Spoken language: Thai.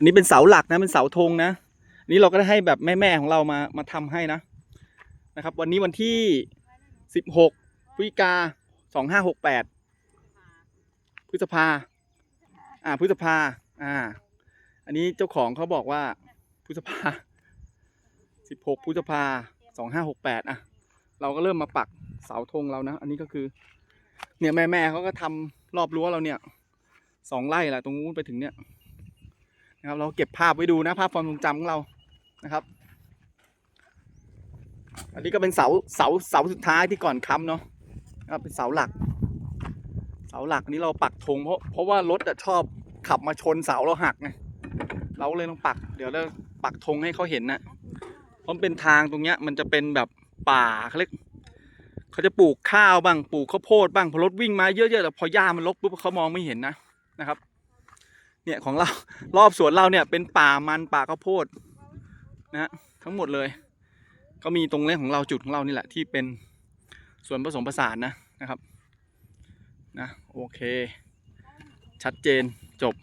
อันนี้เป็นเสาหลักนะเป็นเสาธงนะนนี้เราก็ได้ให้แบบแม่ๆของเรามามาทำให้นะนะครับ วันนี้วันที่สิบหกพฤศจิกาสองห้าหกแปดพฤษภา อ่าพฤษภา อ่า อันนี้เจ้าของเขาบอกว่าพฤษภาสิบหกพฤษภาสองห้าหกแปดอะ เราก็เริ่มมาปักเสาธงเรานะ อันนี้ก็คือ เนี่ยแม่แม่ๆเขาก็ทำรอบรั้วเราเนี่ยสองไร่แหละตรงนู้นไปถึงเนี่ย นะครับ เราเก็บภาพไว้ดูนะภาพความทรงจำของเรานะครับ อันนี้ก็เป็นเสาเสาเสาสุดท้ายที่ก่อนค้ำเนาะนะครับเป็นเสาหลัก เสาหลักอันนี้เราปักธงเพราะเพราะว่ารถอะชอบขับมาชนเสาเราหักไงเราเลยต้องปัก เดี๋ยวเราปักธงให้เขาเห็นนะเพราะมันเป็นทางตรงเนี้ย มันจะเป็นแบบป่าเขาเรียกเขาจะปลูกข้าวบ้างปลูกข้าวโพดบ้างพอรถวิ่งมาเยอะๆแต่พอหญ้ามันรกปุ๊บเขามองไม่เห็นนะนะครับ เนี่ยของเรารอบสวนเราเนี่ยเป็นป่ามันป่าข้าวโพดนะฮะทั้งหมดเลย ก็มีตรงเรื่องของเราจุดของเรานี่แหละที่เป็นส่วนผสมผสานนะนะครับนะโอเค ชัดเจนจบ